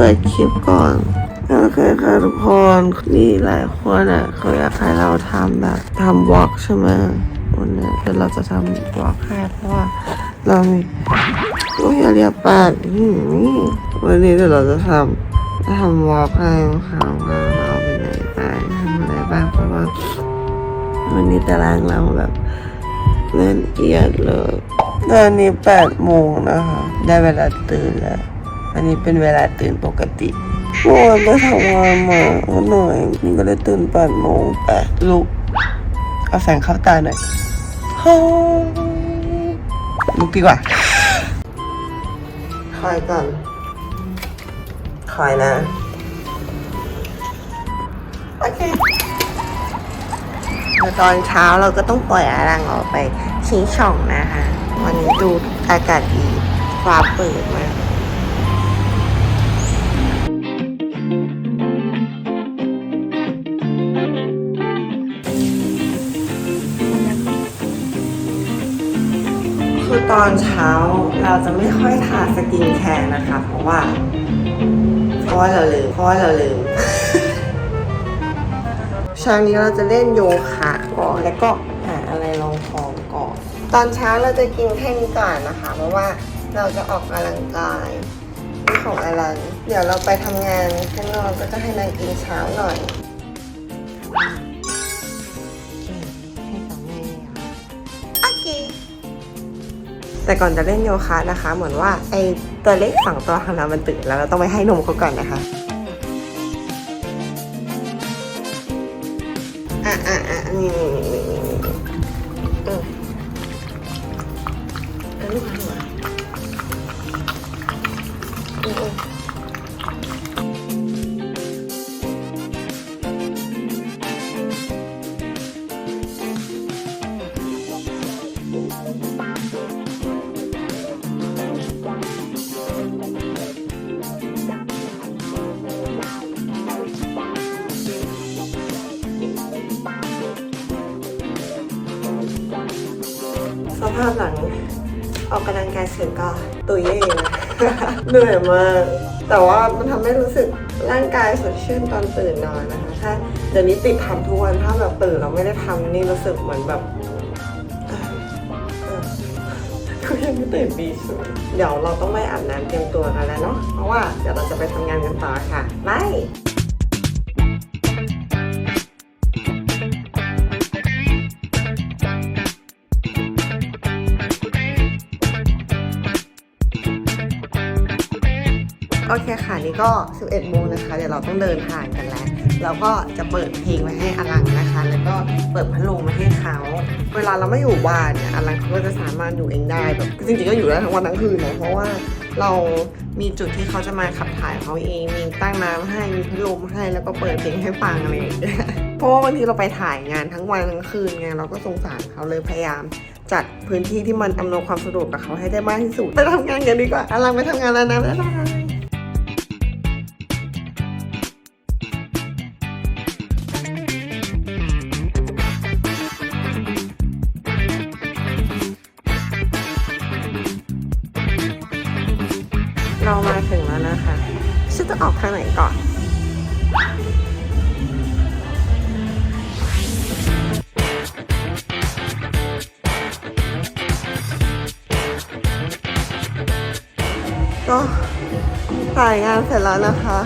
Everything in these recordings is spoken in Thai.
ปิดคลิปก่อนโอเคค่ะทุกคนนี่หลายคนอะเขาอยากให้เราทำแบบทำวอล์กใช่ไหมวันนี้เดี๋ยวเราจะทำวอล์กให้เพราะว่าเรามีโอ้ยอย่าเรียกปากอืมวันนี้เดี๋ยวเราจะทำทำวอล์กให้ค่ะว่าเราไปไหนบ้าทำอะไรบ้างเพราะว่าวันนี้ตารางเราแบบเล่นเอียดเลยตอนนี้แปดโมงนะคะ ได้เวลาตื่นแล้ว อันนี้เป็นเวลาตื่นปกติเมื่อวานไปทำงานมาเหนื่อยนี่ก็เลยตื่นแปดโมงแปดลุกเอาแสงเข้าตาหน่อยฮ่าลุกดีกว่าคอยก่อนคอยนะ โอเคตอนเช้าเราก็ต้องปล่อยอารังออกไปชี้ช่องนะคะ วันนี้ดูอากาศดีฟ้าเปิดมาก ตอนเช้าเราจะไม่ค่อยทาสกินแคร์นะคะ เพราะว่า เพราะว่าเราลืมเพราะว่าเราลืมเช้านี้เราจะเล่นโยคะก่อนแล้วก็หาอะไรรองท้องก่อน ตอนเช้าเราจะกินแค่นี้ก่อนนะคะ เพราะว่าเราจะออกกำลังกายนี่ของอลันเดี๋ยวเราไปทำงานข้างนอกก็จะให้นางกินเช้าหน่อย แต่ก่อนจะเล่นโยคะนะคะ เหมือนว่าไอตัวเล็กสองตัวของเรามันตื่นแล้วเราต้องไปให้นมเขาก่อนนะคะอะอะอะนี่นี่นี่นี่ สภาพหลังออกกำลังกายเสร็จก็ตุยเองนะเหนื่อยมาก แต่ว่ามันทำให้รู้สึกร่างกายสดชื่นตอนตื่นนอนนะคะถ้าเดี๋ยวนี้ติดทำทุกวันถ้าแบบตื่นเราไม่ได้ทำนี่รู้สึกเหมือนแบบเอ่อเอ่อก็ยังไม่ตื่นดีสุดเดี๋ยวเราต้องไปอาบน้ำเตรียมตัวกันแล้วเนาะเพราะว่าเดี๋ยวเราจะไปทำงานกันต่อค่ะบาย โอเคค่ะนี่ก็ 11โมงนะคะ เดี๋ยวเราต้องเดินทางกันแล้วแล้วก็จะเปิดเพลงไว้ให้อลังนะคะ แล้วก็เปิดพัดลมมาให้เขา เวลาเราไม่อยู่บ้านเนี่ยอลังเขาก็จะสามารถอยู่เองได้แบบจริงๆก็อยู่ได้ทั้งวันทั้งคืนนะเพราะว่าเรามีจุดที่เขาจะมาขับถ่ายเขาเอง มีตั้งน้ำให้ มีพัดลมให้ แล้วก็เปิดเพลงให้ฟังอะไรอย่างเงี้ย เพราะว่าบางทีเราไปถ่ายงานทั้งวันทั้งคืนไงเราก็สงสารเขาเลยพยายามจัดพื้นที่ที่มันอำนวยความสะดวกกับเขาให้ได้มากที่สุดไปทำงานกันดีกว่าอลังไปทำงานแล้วนะบ๊ายบาย ถึงแล้วนะคะฉันจะออกทางไหนก่อนก็ถ่ายงานเสร็จแล้วนะคะ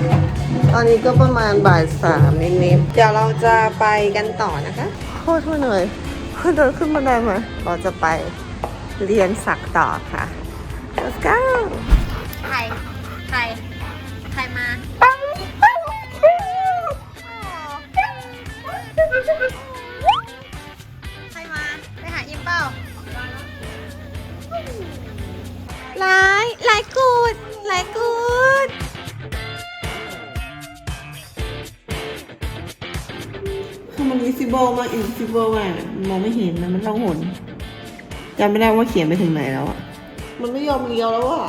ตอนนี้ก็ประมาณบ่ายสามนิดๆ เดี๋ยวเราจะไปกันต่อนะคะโคตรเหนื่อยเดินขึ้นบันไดมา เราจะไปเรียนสักต่อค่ะ let's go ใครใค ร ใครมาใครมา ไปหาอิมเปล่าไลค์ไลค์กูดไลค์กูดคือมัน visible มาก invisible มากมองไม่เห็นนะมันล่องหนจำไม่ได้ว่าเขียนไปถึงไหนแล้วอะ มันไม่ยอมเลี้ยวแล้วอะ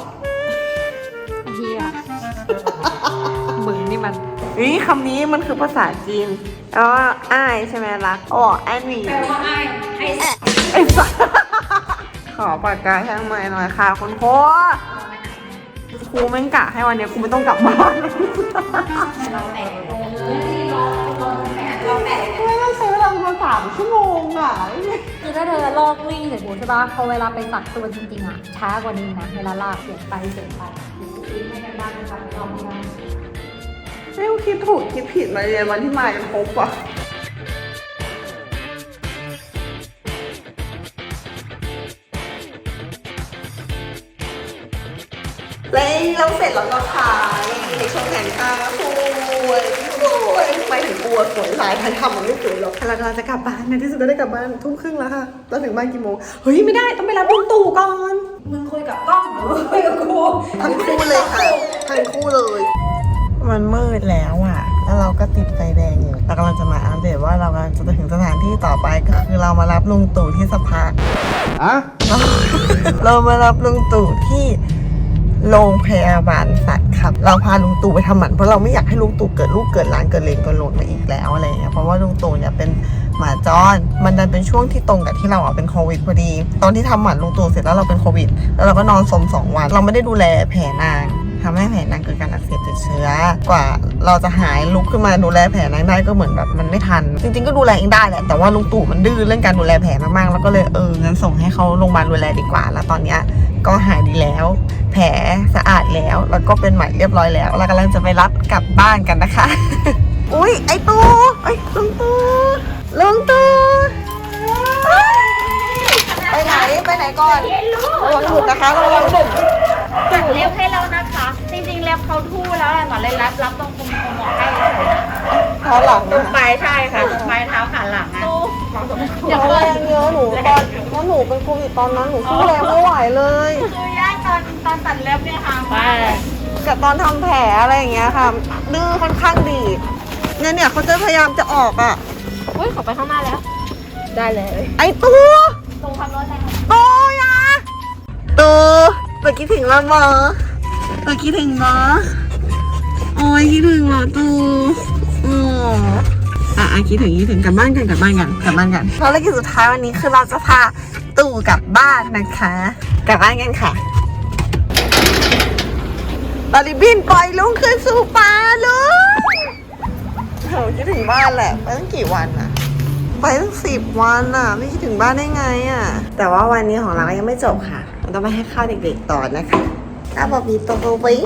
มึงนี่มันนี่คำนี้มันคือภาษาจีนแล้วว่าอ้ายใช่ไหมรักอ๋อแอนนี่แปลว่าไอ้ไอ้ไอ้สัสขอปากกาแห้งใหม่หน่อยค่ะคุณโครูครูกูแม่งกะให้วันเนี้ยกูไม่ต้องกลับบ้านเราแตะไม่ไม่ต้องใช้เวลาต้องใช้เวลาประมาณสามชั่วโมงอะ คือถ้าเธอลอกวิ่งเสร็จกูใช่ปะพอเวลาไปสักตัวจริงๆอะช้ากว่านี้นะ เวลาลากเสียงไปเสียงไปวิ่งให้กันบ้านกันไปลองกันไม่คิดถูกคิดผิดมาเรียนวันที่มายังพบอะเลยเราเสร็จแล้วก็ขายในช่วงแข่งข้าวสวยสวย ไปถึงกลัวสวยหลายทันทำมันไม่สวยหรอกเรากำลังจะกลับบ้านในที่สุดก็ได้กลับบ้านทุ่มครึ่งแล้วค่ะเราถึงบ้านกี่โมงเฮ้ยไม่ได้ต้องไปรับลุงตู่ก่อน มึงคุยกับกล้องหรือคุยกับกูทั้งคู่เลยค่ะทั้งคู่เลย มันมืดแล้วอะ แล้วเราก็ติดไฟแดงอยู่เรากำลังจะมาอัปเดตว่าเรากำลังจะไปถึงสถานที่ต่อไปก็คือเรามารับลุงตู่ที่สภาอะเราเรามารับลุงตู่ที่ โรงพยาบาลสัตว์ครับ เราพาลุงตู่ไปทำหมันเพราะเราไม่อยากให้ลุงตู่เกิดลูกเกิดหลานเกิดเลนเกิดหลดมาอีกแล้วอะไรเงี้ยเพราะว่าลุงตู่เนี่ยเป็นหมาจร มันดันเป็นช่วงที่ตรงกับที่เราอะเป็นโควิดพอดี ตอนที่ทำหมันลุงตู่เสร็จแล้วเราเป็นโควิด แล้วเราก็นอนสมสองวัน เราไม่ได้ดูแลแผลนางทำให้แผลนางเกิดการอักเสบติดเชื้อ กว่าเราจะหายลุกขึ้นมาดูแลแผลนางได้ก็เหมือนแบบมันไม่ทัน จริงๆก็ดูแลเองได้แหละ แต่ว่าลุงตู่มันดื้อเรื่องการดูแลแผลมากๆ แล้วก็เลยเอองั้นส่งให้เขาโรงพยาบาลดูแลดีกว่า แล้วตอนเนี้ย ก็หายดีแล้ว แผลสะอาดแล้ว แล้วก็เป็นใหม่เรียบร้อยแล้ว เรากำลังจะไปรับกลับบ้านกันนะคะ อุ้ยไอตูไอยลุงตู่ลุงตู่ไปไหนไปไหนก่อนระวังหลุดนะคะระวังหลุดตัดเล็บให้เรานะคะ จริงๆเล็บเขาทู่แล้วแหละหมอเลยรับรับตรงคุมคุมหมอให้เฉยๆนะเท้าหลังตรงนะปลายใช่ค่ะตรงปลายเท้าขาหลังอะ อย่าแรงเยอะหนูตอนเพราะหนูเป็นโควิดตอนนั้นหนูสู้แรงไม่ไหวเลยคือย่าตอนตอนตัดเล็บเนี่ยค่ะไปกับตอนทำแผลอะไรอย่างเงี้ยค่ะดื้อค่อนข้างดีเนี่ยเนี่ยเขาจะพยายามจะออกอะอุ้ยขอไปข้างหน้าแล้ว ได้เลย ไอตัวตรงขับรถเลยตัวยาตัวเมื่อกี้ถึงแล้วบอเมื่อกี้ถึงบอโอ้ยคิดถึงเหรอตูโอ้อะ อะคิดถึงคิดถึงกลับบ้านกันกลับบ้านกันกลับบ้านกันภารกิจสุดท้ายวันนี้คือเราจะพาตู่กลับบ้านนะคะกลับบ้านกันค่ะตอนนี้บินปล่อยลุงคืนสู่ป่าลุงโหคิดถึงบ้านแหละไปตั้งกี่วันอะไปตั้งสิบวันอะไม่คิดถึงบ้านได้ไงอะแต่ว่าวันนี้ของเรายังไม่จบค่ะเราต้องไปให้ข้าวเด็กๆต่อนะคะข้าวบะหมี่โตโตปิ้ง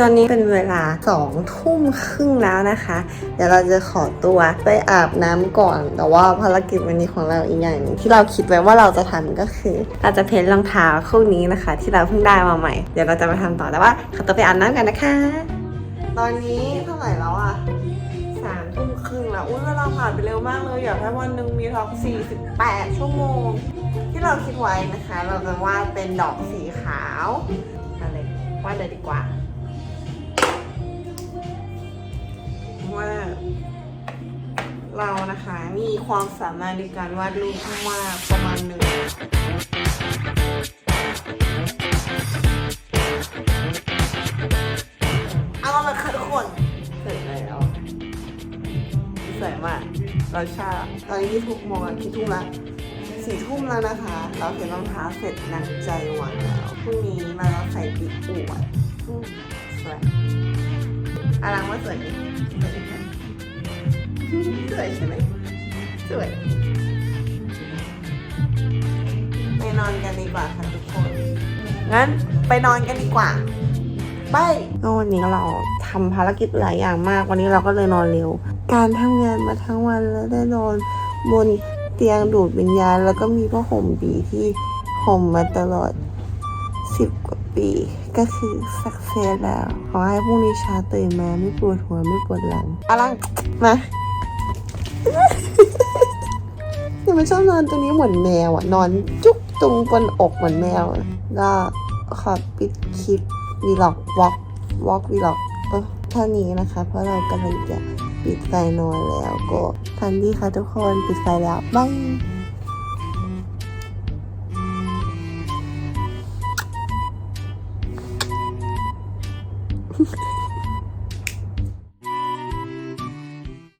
ตอนนี้เป็นเวลาสองทุ่มครึ่งแล้วนะคะ เดี๋ยวเราจะขอตัวไปอาบน้ำก่อน แต่ว่าภารกิจวันนี้ของเราอีกอย่างนึงที่เราคิดไว้ว่าเราจะทำก็คือเราจะเพ้นท์รองเท้าคู่นี้นะคะ ที่เราเพิ่งได้มาใหม่ เดี๋ยวเราจะไปทำต่อแต่ว่าขอตัวไปอาบน้ำกันนะคะ ตอนนี้เท่าไหร่แล้วอะสามทุ่มครึ่งแล้วอุ้ยเวลาผ่านไปเร็วมากเลยอยากให้วันหนึ่งมีท็อป48 ชั่วโมง ที่เราคิดไว้นะคะ เราจะวาดเป็นดอกสีขาวอะไรวาดเลยดีกว่า เรานะคะ มีความสามารถในการวาดรูปมากประมาณหนึ่งเอาละค่ะทุกคนเสร็จแล้วสวยมากเราชาตอนนี้กี่ทุ่มโมงอะกี่ทุ่มละสี่ทุ่มแล้วนะคะ เราเขียนรองเท้าเสร็จหนังใจหวานแล้วพรุ่งนี้มาเราใส่ปีกอวดสวยอารังว่าสวยไหมสวยไหม สวยใช่ไหมสวย ไปนอนกันดีกว่าค่ะทุกคน งั้นไปนอนกันดีกว่าไปก็วันนี้เราทำภารกิจหลายอย่างมาก วันนี้เราก็เลยนอนเร็ว การทำงานมาทั้งวันแล้วได้นอนบนเตียงดูดวิญญาณแล้วก็มีผ้าห่มบีที่ห่มมาตลอดสิบกว่าปี ก็คือสักเซสแล้ว ขอให้พรุ่งนี้เช้าตื่นมาไม่ปวดหัวไม่ปวดหลังอะลังมา เนี่ยมันชอบนอนตรงนี้เหมือนแมวอะ นอนจุกตรงบนอกเหมือนแมวก็ขอปิดคลิปวีล็อกวอล์กวอล์กวีล็อกเออเท่านี้นะคะ เพราะเรากำลังจะปิดไฟนอนแล้วก็ทันดีค่ะทุกคนปิดไฟแล้วบาย